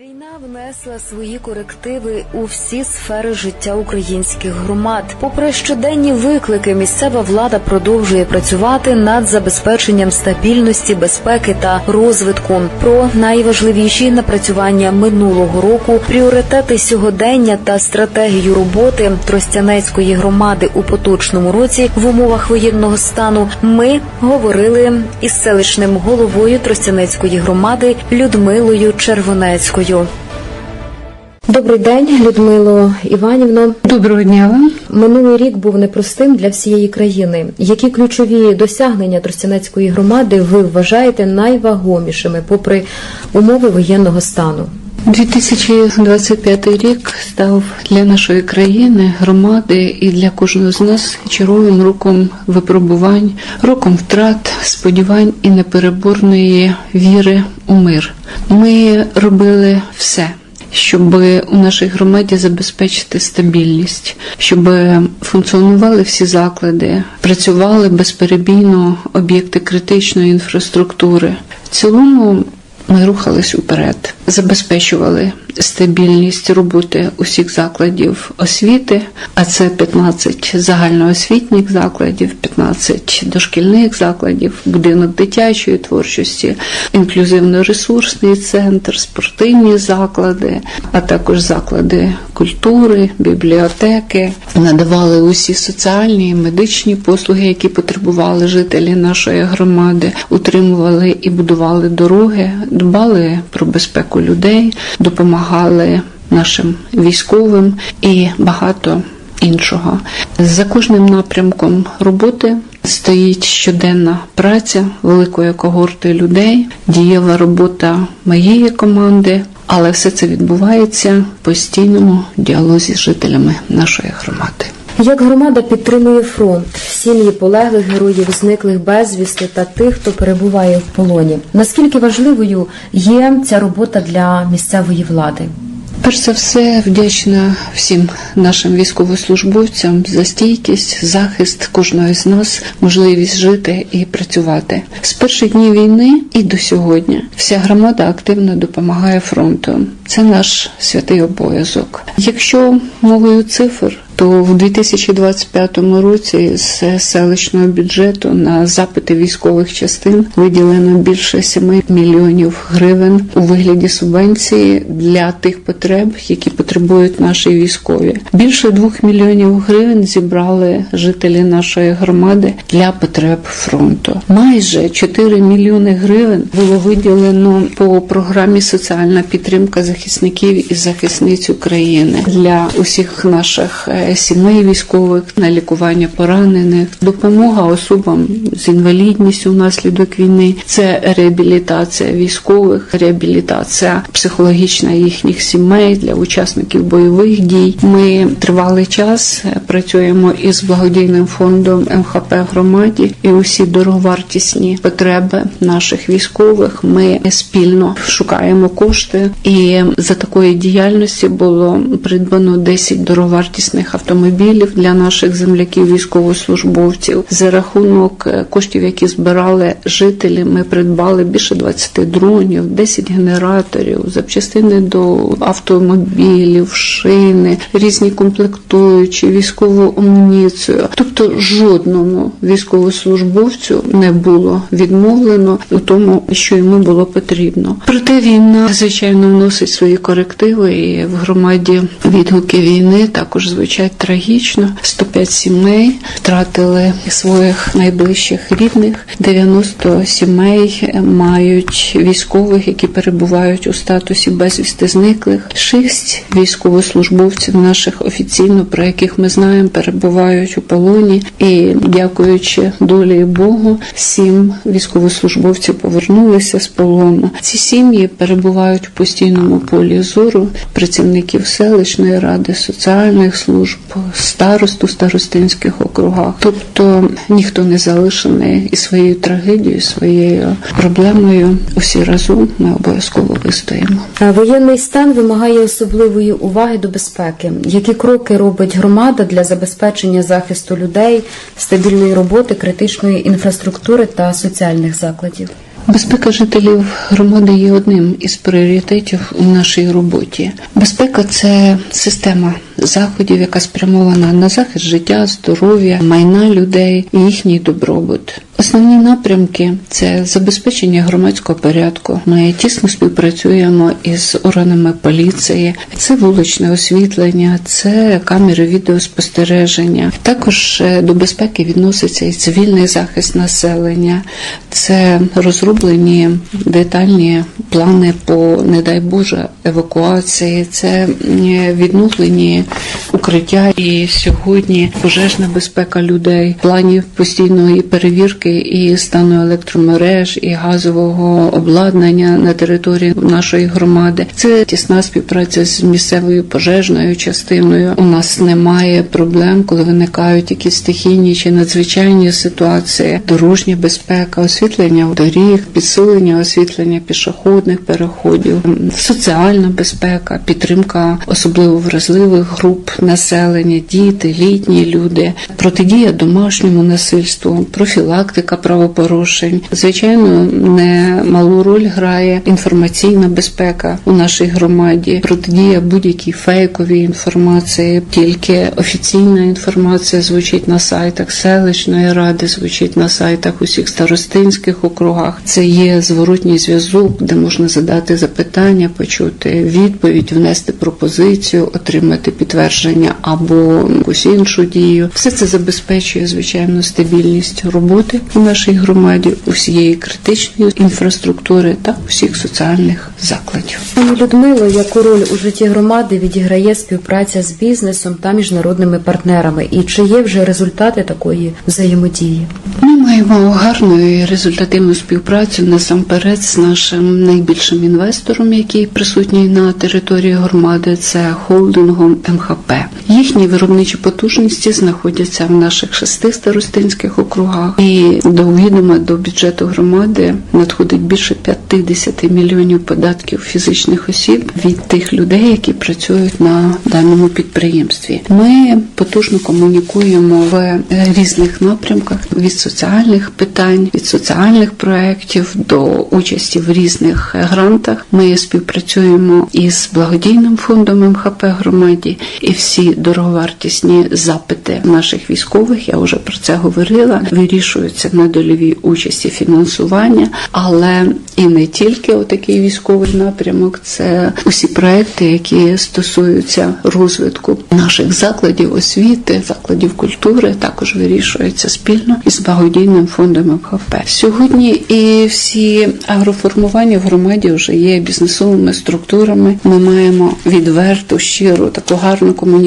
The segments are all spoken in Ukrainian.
Війна внесла свої корективи у всі сфери життя українських громад. Попри щоденні виклики, місцева влада продовжує працювати над забезпеченням стабільності, безпеки та розвитку. Про найважливіші напрацювання минулого року, пріоритети сьогодення та стратегію роботи Тростянецької громади у поточному році в умовах воєнного стану. Ми говорили із селищним головою Тростянецької громади Людмилою Червонецькою. Добрий день, Людмило Іванівно. Доброго дня вам. Минулий рік був непростим для всієї країни. Які ключові досягнення Тростянецької громади ви вважаєте найвагомішими, попри умови воєнного стану? 2025 рік став для нашої країни, громади і для кожного з нас черговим роком випробувань, роком втрат, сподівань і непереборної віри у мир. Ми робили все. Щоб у нашій громаді забезпечити стабільність, щоб функціонували всі заклади, працювали безперебійно об'єкти критичної інфраструктури. В цілому ми рухались уперед, забезпечували стабільність роботи усіх закладів освіти, а це 15 загальноосвітніх закладів, 15 дошкільних закладів, будинок дитячої творчості, інклюзивно-ресурсний центр, спортивні заклади, а також заклади культури, бібліотеки. Надавали усі соціальні і медичні послуги, які потребували жителі нашої громади, утримували і будували дороги, дбали про безпеку людей, допомагали нашим військовим і багато іншого. За кожним напрямком роботи стоїть щоденна праця великої когорти людей, дієва робота моєї команди. Але все це відбувається в постійному діалозі з жителями нашої громади. Як громада підтримує фронт, сім'ї полеглих героїв, зниклих безвісти та тих, хто перебуває в полоні? Наскільки важливою є ця робота для місцевої влади? Перш за все, вдячна всім нашим військовослужбовцям за стійкість, захист кожного з нас, можливість жити і працювати. З перших днів війни і до сьогодні вся громада активно допомагає фронту. Це наш святий обов'язок. Якщо мовою цифр, то в 2025 році з селищного бюджету на запити військових частин виділено більше 7 мільйонів гривень у вигляді субвенції для тих потреб, які потребують наші військові. Більше 2 мільйонів гривень зібрали жителі нашої громади для потреб фронту. Майже 4 мільйони гривень було виділено по програмі соціальна підтримка захисників і захисниць України для усіх наших е, сімей військових на лікування поранених, допомога особам з інвалідністю внаслідок війни. Це реабілітація військових, реабілітація психологічна їхніх сімей для учасників бойових дій. Ми тривалий час працюємо із благодійним фондом МХП громаді і усі дороговартісні потреби наших військових. Ми спільно шукаємо кошти, і за такої діяльності було придбано 10 дороговартісних автомобілів для наших земляків, військовослужбовців. За рахунок е, коштів, які збирали жителі, ми придбали більше 20 дронів, 10 генераторів, запчастини до автомобілів, шини, різні комплектуючі, військову амуніцію. Тобто жодному військовослужбовцю не було відмовлено у тому, що йому було потрібно. Проте війна, звичайно, вносить свої корективи, і в громаді відгуки війни також звучать трагічно. 105 сімей втратили своїх найближчих рідних. 90 сімей мають військових, які перебувають у статусі безвісти зниклих. Шість військовослужбовців наших офіційно, про яких ми знаємо, перебувають у полоні. І дякуючи долі Богу, сім військовослужбовців повернулися з полону. Ці сім'ї перебувають у постійному полі зору працівників селищної ради, соціальних служб, старосту старостинських округах. Тобто ніхто не залишений із своєю трагедією, своєю проблемою. Усі разом ми обов'язково вистоїмо. Воєнний стан вимагає особливої уваги до безпеки. Які кроки робить громада для забезпечення захисту людей, стабільної роботи, критичної інфраструктури та соціальних закладів? Безпека жителів громади є одним із пріоритетів у нашій роботі. Безпека це система заходів, яка спрямована на захист життя, здоров'я, майна людей і їхній добробут. Основні напрямки це забезпечення громадського порядку. Ми тісно співпрацюємо із органами поліції, це вуличне освітлення, це камери відеоспостереження. Також е, до безпеки відноситься і цивільний захист населення, це розроблені детальні плани по, не дай Боже, евакуації, це відновлені укриття і сьогодні пожежна безпека людей, планів постійної перевірки і стану електромереж, і газового обладнання на території нашої громади. Це тісна співпраця з місцевою пожежною частиною. У нас немає проблем, коли виникають якісь стихійні чи надзвичайні ситуації, дорожня безпека, освітлення доріг, підсилення освітлення пішохідних переходів, соціальна безпека, підтримка особливо вразливих груп населення, діти, літні люди, протидія домашньому насильству, профілактика правопорушень. Звичайно, не малу роль грає інформаційна безпека у нашій громаді, протидія будь-якій фейковій інформації. Тільки офіційна інформація звучить на сайтах селищної ради, звучить на сайтах усіх старостинських округах. Це є зворотній зв'язок, де можна задати запитання, почути відповідь, внести пропозицію, отримати підтвердження або якусь іншу дію. Все це забезпечує звичайно стабільність роботи у нашій громаді, усієї критичної інфраструктури та усіх соціальних закладів. Пані Людмило, яку роль у житті громади відіграє співпраця з бізнесом та міжнародними партнерами? І чи є вже результати такої взаємодії? Ми маємо гарну і результативну співпрацю насамперед з нашим найбільшим інвестором, який присутній на території громади, це холдингом МХП. Їхні виробничі потужності знаходяться в наших шести старостинських округах, і до відома до бюджету громади надходить більше 50 мільйонів податків фізичних осіб від тих людей, які працюють на даному підприємстві. Ми потужно комунікуємо в різних напрямках від соціальних питань, від соціальних проєктів до участі в різних грантах. Ми співпрацюємо із благодійним фондом МХП громаді, і всі дороговартісні запити наших військових, я вже про це говорила, вирішуються на дольовій участі фінансування, але і не тільки отакий військовий напрямок, це усі проекти, які стосуються розвитку наших закладів освіти, закладів культури, також вирішуються спільно із благодійним фондом МХП. Сьогодні і всі агроформування в громаді вже є бізнесовими структурами. Ми маємо відверту, щиру, таку гарну комунікацію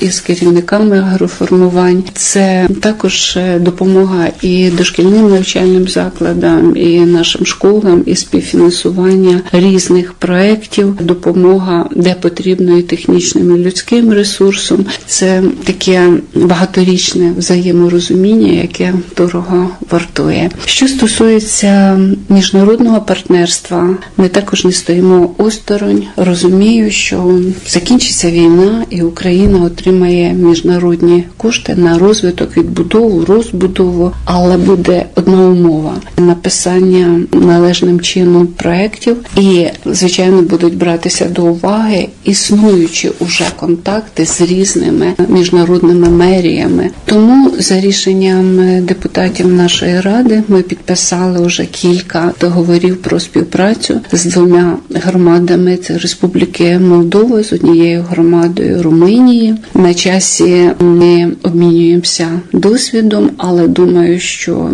із керівниками агроформувань. Це також е, допомога і дошкільним навчальним закладам, і нашим школам, і співфінансування різних проєктів, допомога де потрібно і технічним і людським ресурсом. Це таке багаторічне взаєморозуміння, яке дорого вартує. Що стосується міжнародного партнерства, ми також не стоїмо осторонь. Розумію, що закінчиться війна, і Україна отримає міжнародні кошти на розвиток, відбудову, розбудову, але буде одна умова написання належним чином проєктів, і звичайно будуть братися до уваги існуючі уже контакти з різними міжнародними меріями. Тому за рішенням депутатів нашої ради ми підписали вже кілька договорів про співпрацю з двома громадами це Республіки Молдова з однією громадою Румунії. На часі ми обмінюємося досвідом, але думаю, що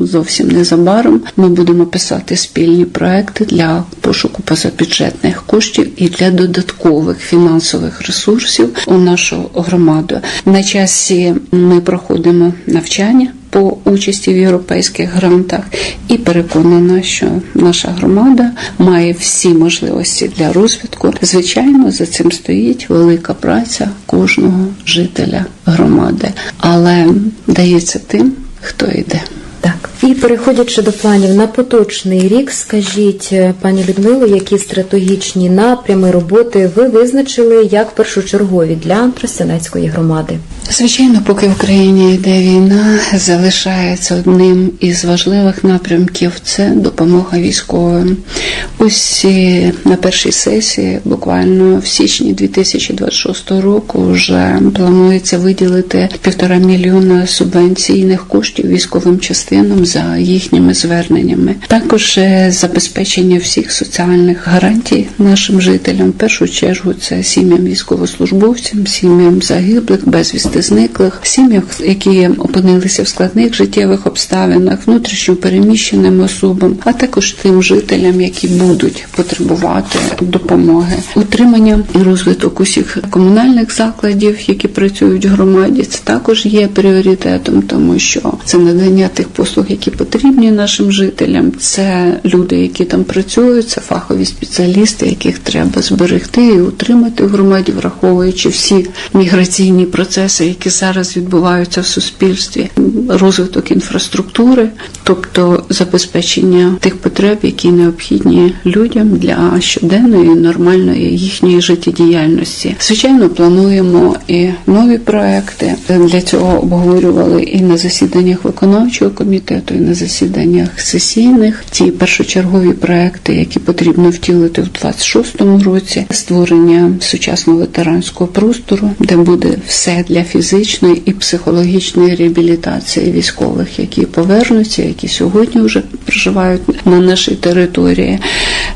зовсім незабаром ми будемо писати спільні проекти для пошуку позабюджетних коштів і для додаткових фінансових ресурсів у нашу громаду. На часі ми проходимо навчання. По участі в європейських грантах і переконана, що наша громада має всі можливості для розвитку. Звичайно, за цим стоїть велика праця кожного жителя громади, але дається тим, хто йде. Так, і переходячи до планів на поточний рік, скажіть, е, пані Людмило, які стратегічні напрями роботи ви визначили як першочергові для Тростянецької громади? Звичайно, поки в Україні йде війна, залишається одним із важливих напрямків це допомога військовим. Е, на першій сесії, буквально в січні 2026 року, вже планується виділити півтора мільйона субвенційних коштів військовим частинам за їхніми зверненнями. Також е, забезпечення всіх соціальних гарантій нашим жителям. В першу чергу це сім'ям військовослужбовцям, сім'ям загиблих, безвісти зниклих, сім'ям, які опинилися в складних життєвих обставинах, внутрішньо переміщеним особам, а також тим жителям, які будуть потребувати допомоги. Утримання і розвиток усіх комунальних закладів, які працюють в громаді, це також є пріоритетом, тому що це надання тих послуг, які потрібні нашим жителям. Це люди, які там працюють, це фахові спеціалісти, яких треба зберегти і утримати в громаді, враховуючи всі міграційні процеси, які зараз відбуваються в суспільстві, розвиток інфраструктури, тобто забезпечення тих потреб, які необхідні людям для щоденної нормальної їхньої життєдіяльності. Звичайно, плануємо і нові проекти. Для цього обговорювали і на засіданнях виконавчого комітету, і на засіданнях сесійних. Ті першочергові проекти, які потрібно втілити в 26-му році, створення сучасного ветеранського простору, де буде все для фізичної і психологічної реабілітації військових, які повернуться, які сьогодні вже проживають на нашій території.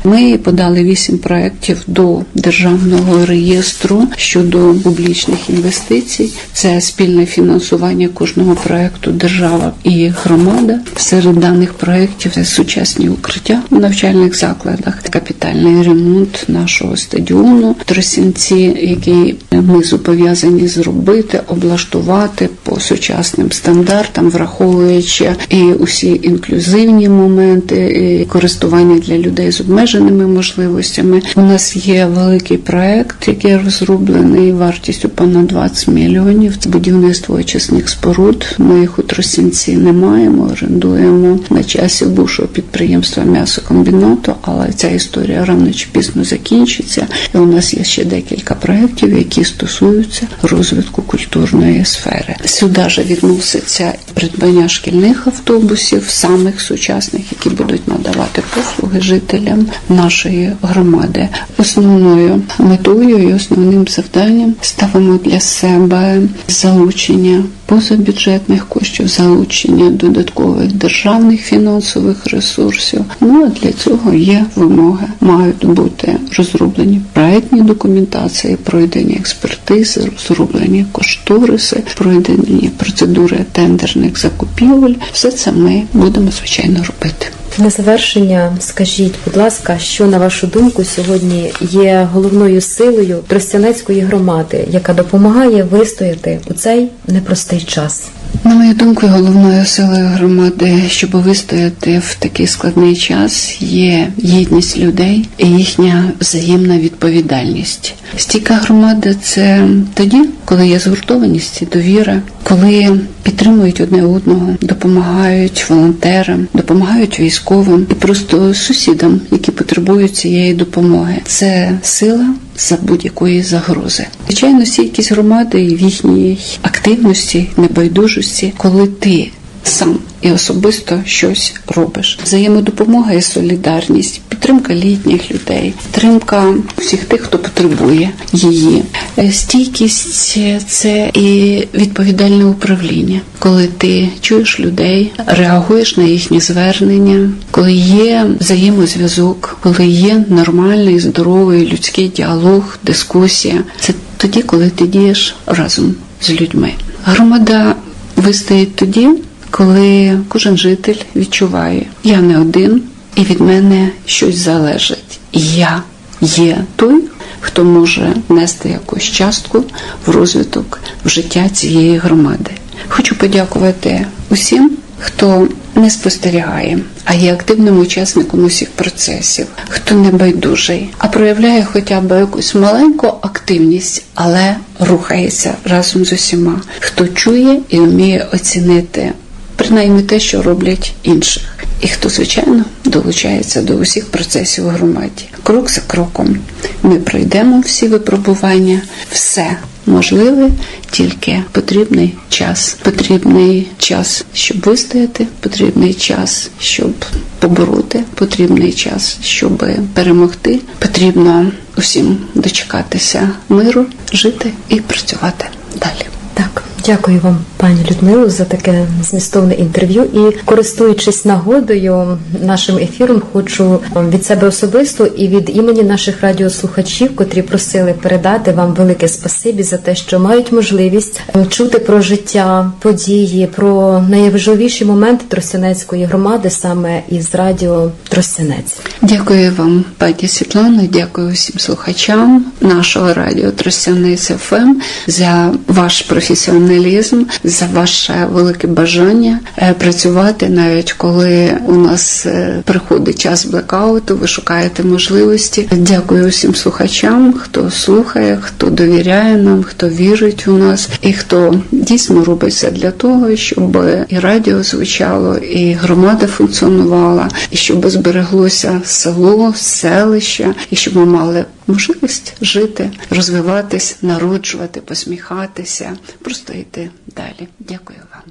Ми подали вісім проєктів до державного реєстру щодо публічних інвестицій. Це спільне фінансування кожного проєкту держава і громада. Серед даних проєктів сучасні укриття в навчальних закладах, капітальний ремонт нашого стадіону Тросінці, який ми зобов'язані зробити, облаштувати по сучасним стандартам, враховуючи і усі інклюзивні моменти, і користування для людей з обмеженими можливостями. У нас є великий проект, який розроблений вартістю понад 20 мільйонів. Це будівництво очисних споруд. Ми їх у Тросінці не маємо, орендуємо на часі бувшого підприємства м'ясокомбінату, але ця історія рано чи пізно закінчиться. І у нас є ще декілька проєктів, які стосуються розвитку культурної сфери. Сюди ж відноситься придбання шкільних автобусів, самих сучасних, які будуть надавати послуги жителям нашої громади. Основною метою і основним завданням ставимо для себе залучення позабюджетних коштів, залучення додаткових державних фінансових ресурсів. Ну а для цього є вимоги. Мають бути розроблені проектні документації, пройдені експертизи, розроблені кошториси, пройдені процедури тендерних закупівель. Все це ми будемо звичайно робити. На завершення, скажіть, будь ласка, що на вашу думку сьогодні є головною силою Тростянецької громади, яка допомагає вистояти у цей непростий час? На мою думку, головною силою громади, щоб вистояти в такий складний час, є єдність людей і їхня взаємна відповідальність. Стійка громади це тоді, коли є згуртованість довіра, коли підтримують одне одного, допомагають волонтерам, допомагають військовим і просто сусідам, які потребують цієї допомоги. Це сила за будь-якої загрози. Звичайно, стійкість громади і в їхній активності, небайдужості, коли ти сам і особисто щось робиш. Взаємодопомога і солідарність, підтримка літніх людей, підтримка всіх тих, хто потребує її. Е, Стійкість це і відповідальне управління, коли ти чуєш людей, реагуєш на їхні звернення, коли є взаємозв'язок, коли є нормальний, здоровий людський діалог, дискусія. Це тоді, коли ти дієш разом з людьми. Громада вистоїть тоді, коли кожен житель відчуває, я не один, і від мене щось залежить. Я є той, хто може нести якусь частку в розвиток в життя цієї громади. Хочу подякувати усім, хто не спостерігає, а є активним учасником усіх процесів, хто не байдужий, а проявляє хоча б якусь маленьку активність, але рухається разом з усіма, хто чує і вміє оцінити принаймні те, що роблять інших. І хто, звичайно, долучається до усіх процесів у громаді. Крок за кроком ми пройдемо всі випробування, все можливе, тільки потрібний час. Потрібний час, щоб вистояти, потрібний час, щоб побороти, потрібний час, щоб перемогти. Потрібно усім дочекатися миру, жити і працювати далі. Дякую вам, пані Людмило, за таке змістовне інтерв'ю. І користуючись нагодою нашим ефіром, хочу від себе особисто і від імені наших радіослухачів, котрі просили передати вам велике спасибі за те, що мають можливість ем, чути про життя, події, про найважливіші моменти Тростянецької громади саме із радіо Тростянець. Дякую вам, пані Світлано, дякую усім слухачам нашого радіо Тростяниць ФМ за ваш професіоналізм, за ваше велике бажання е, працювати, навіть коли у нас е, приходить час блекауту, ви шукаєте можливості. Дякую усім слухачам, хто слухає, хто довіряє нам, хто вірить у нас і хто дійсно робить все для того, щоб і радіо звучало, і громада функціонувала, і щоб збереглося село, селище, і щоб ми мали можливість жити, розвиватись, народжувати, посміхатися, просто йти далі. Дякую вам.